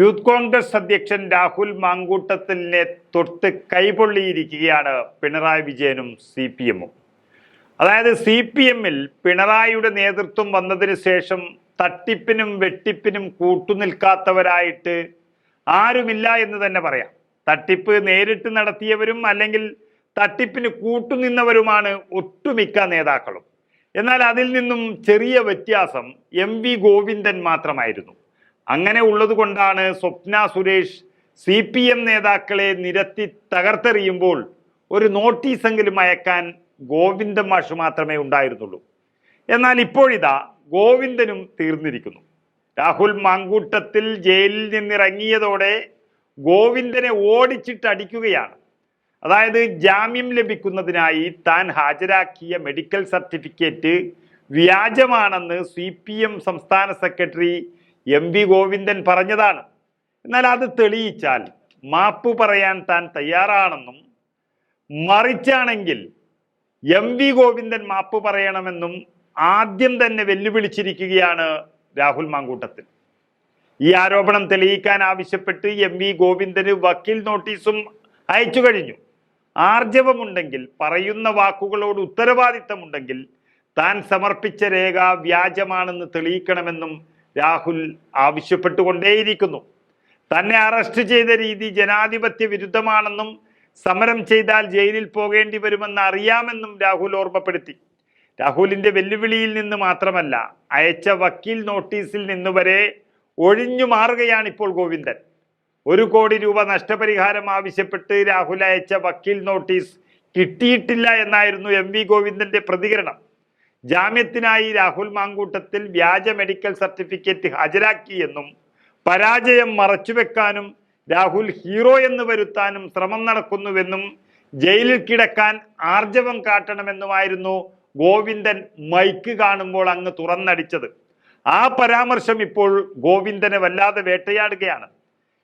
Youth Congress അധ്യക്ഷൻ രാഹുൽ മാങ്കൂട്ടത്തിനെ തൊട്ട് കൈപൊള്ളിയിരിക്കുകയാണ് പിണറായി വിജയനും സി പി എമ്മും. അതായത് സി പി എമ്മിൽ പിണറായിയുടെ നേതൃത്വം വന്നതിന് ശേഷം തട്ടിപ്പിനും വെട്ടിപ്പിനും കൂട്ടുനിൽക്കാത്തവരായിട്ട് ആരുമില്ല എന്ന് തന്നെ പറയാം. തട്ടിപ്പ് നേരിട്ട് നടത്തിയവരും അല്ലെങ്കിൽ തട്ടിപ്പിന് കൂട്ടുനിന്നവരുമാണ് ഒട്ടുമിക്ക നേതാക്കളും. എന്നാൽ അതിൽ നിന്നും ചെറിയ വ്യത്യാസം എം വി ഗോവിന്ദൻ മാത്രമായിരുന്നു. അങ്ങനെ ഉള്ളത് കൊണ്ടാണ് Swapna Suresh C P M നേതാക്കളെ നിരത്തി തകർത്തെറിയുമ്പോൾ ഒരു നോട്ടീസെങ്കിലും അയക്കാൻ ഗോവിന്ദൻ മാഷ് മാത്രമേ ഉണ്ടായിരുന്നുള്ളൂ. എന്നാൽ ഇപ്പോഴിതാ ഗോവിന്ദനും തീർന്നിരിക്കുന്നു. രാഹുൽ മാങ്കൂട്ടത്തിൽ ജയിലിൽ നിന്നിറങ്ങിയതോടെ ഗോവിന്ദനെ ഓടിച്ചിട്ട് അടിക്കുകയാണ്. അതായത് ജാമ്യം ലഭിക്കുന്നതിനായി താൻ ഹാജരാക്കിയ മെഡിക്കൽ സർട്ടിഫിക്കറ്റ് വ്യാജമാണെന്ന് സി സംസ്ഥാന സെക്രട്ടറി എം വി ഗോവിന്ദൻ പറഞ്ഞതാണ്. എന്നാൽ അത് തെളിയിച്ചാൽ മാപ്പ് പറയാൻ താൻ തയ്യാറാണെന്നും മറിച്ചാണെങ്കിൽ എം വി ഗോവിന്ദൻ മാപ്പ് പറയണമെന്നും ആദ്യം തന്നെ വെല്ലുവിളിച്ചിരിക്കുകയാണ് രാഹുൽ മാങ്കൂട്ടത്തിൽ. ഈ ആരോപണം തെളിയിക്കാൻ ആവശ്യപ്പെട്ട് എം വി ഗോവിന്ദന് വക്കീൽ നോട്ടീസും അയച്ചു കഴിഞ്ഞു. ആർജവമുണ്ടെങ്കിൽ പറയുന്ന വാക്കുകളോട് ഉത്തരവാദിത്തമുണ്ടെങ്കിൽ താൻ സമർപ്പിച്ച രേഖ വ്യാജമാണെന്ന് തെളിയിക്കണമെന്നും രാഹുൽ ആവശ്യപ്പെട്ടുകൊണ്ടേയിരിക്കുന്നു. തന്നെ അറസ്റ്റ് ചെയ്ത രീതി ജനാധിപത്യ വിരുദ്ധമാണെന്നും സമരം ചെയ്താൽ ജയിലിൽ പോകേണ്ടി വരുമെന്ന് അറിയാമെന്നും രാഹുൽ ഓർമ്മപ്പെടുത്തി. രാഹുലിന്റെ വെല്ലുവിളിയിൽ നിന്ന് മാത്രമല്ല അയച്ച വക്കീൽ നോട്ടീസിൽ നിന്ന് വരെ ഒഴിഞ്ഞു മാറുകയാണ് ഇപ്പോൾ ഗോവിന്ദൻ. ഒരു കോടി രൂപ നഷ്ടപരിഹാരം ആവശ്യപ്പെട്ട് രാഹുൽ അയച്ച വക്കീൽ നോട്ടീസ് കിട്ടിയിട്ടില്ല എന്നായിരുന്നു എം വി ഗോവിന്ദന്റെ പ്രതികരണം. ജാമ്യത്തിനായി രാഹുൽ മാങ്കൂട്ടത്തിൽ വ്യാജ മെഡിക്കൽ സർട്ടിഫിക്കറ്റ് ഹാജരാക്കിയെന്നും പരാജയം മറച്ചുവെക്കാനും രാഹുൽ ഹീറോ എന്ന് വരുത്താനും ശ്രമം നടക്കുന്നുവെന്നും ജയിലിൽ കിടക്കാൻ ആർജവം കാട്ടണമെന്നുമായിരുന്നു ഗോവിന്ദൻ മൈക്ക് കാണുമ്പോൾ അങ്ങ് തുറന്നടിച്ചത്. ആ പരാമർശം ഇപ്പോൾ ഗോവിന്ദനെ വല്ലാതെ വേട്ടയാടുകയാണ്.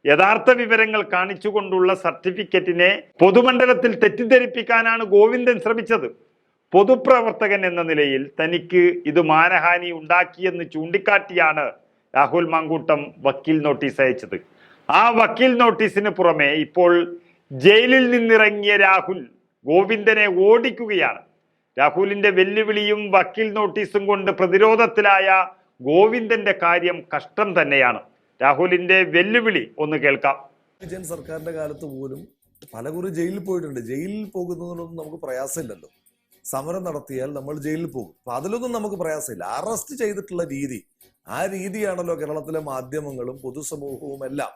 യഥാർത്ഥ വിവരങ്ങൾ കാണിച്ചുകൊണ്ടുള്ള സർട്ടിഫിക്കറ്റിനെ പൊതുമണ്ഡലത്തിൽ തെറ്റിദ്ധരിപ്പിക്കാനാണ് ഗോവിന്ദൻ ശ്രമിച്ചത്. പൊതുപ്രവർത്തകൻ എന്ന നിലയിൽ തനിക്ക് ഇത് മാനഹാനി ഉണ്ടാക്കിയെന്ന് ചൂണ്ടിക്കാട്ടിയാണ് രാഹുൽ മാങ്കൂട്ടം വക്കീൽ നോട്ടീസ് അയച്ചത്. ആ വക്കീൽ നോട്ടീസിന് പുറമെ ഇപ്പോൾ ജയിലിൽ നിന്നിറങ്ങിയ രാഹുൽ ഗോവിന്ദനെ ഓടിക്കുകയാണ്. രാഹുലിന്റെ വെല്ലുവിളിയും വക്കീൽ നോട്ടീസും കൊണ്ട് പ്രതിരോധത്തിലായ ഗോവിന്ദന്റെ കാര്യം കഷ്ടം തന്നെയാണ്. രാഹുലിന്റെ വെല്ലുവിളി ഒന്ന് കേൾക്കാം. വിജയൻ സർക്കാരിന്റെ കാലത്ത് പോലും പലകുറി ജയിലിൽ പോയിട്ടുണ്ട്. ജയിലിൽ പോകുന്നതിനൊന്നും നമുക്ക് പ്രയാസമില്ലല്ലോ. സമരം നടത്തിയാൽ നമ്മൾ ജയിലിൽ പോകും. അപ്പൊ അതിലൊന്നും നമുക്ക് പ്രയാസമില്ല. അറസ്റ്റ് ചെയ്തിട്ടുള്ള രീതി ആ രീതിയാണല്ലോ കേരളത്തിലെ മാധ്യമങ്ങളും പൊതുസമൂഹവും എല്ലാം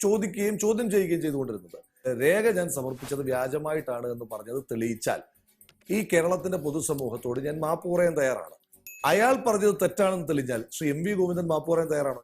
ചോദിക്കുകയും ചോദ്യം ചെയ്യുകയും ചെയ്തുകൊണ്ടിരുന്നത്. രേഖ ഞാൻ സമർപ്പിച്ചത് വ്യാജമായിട്ടാണ് എന്ന് പറഞ്ഞത് തെളിയിച്ചാൽ ഈ കേരളത്തിന്റെ പൊതുസമൂഹത്തോട് ഞാൻ മാപ്പ് തയ്യാറാണ്. അയാൾ പറഞ്ഞത് തെറ്റാണെന്ന് തെളിഞ്ഞാൽ ശ്രീ എം വി ഗോവിന്ദൻ മാപ്പ് തയ്യാറാണ്.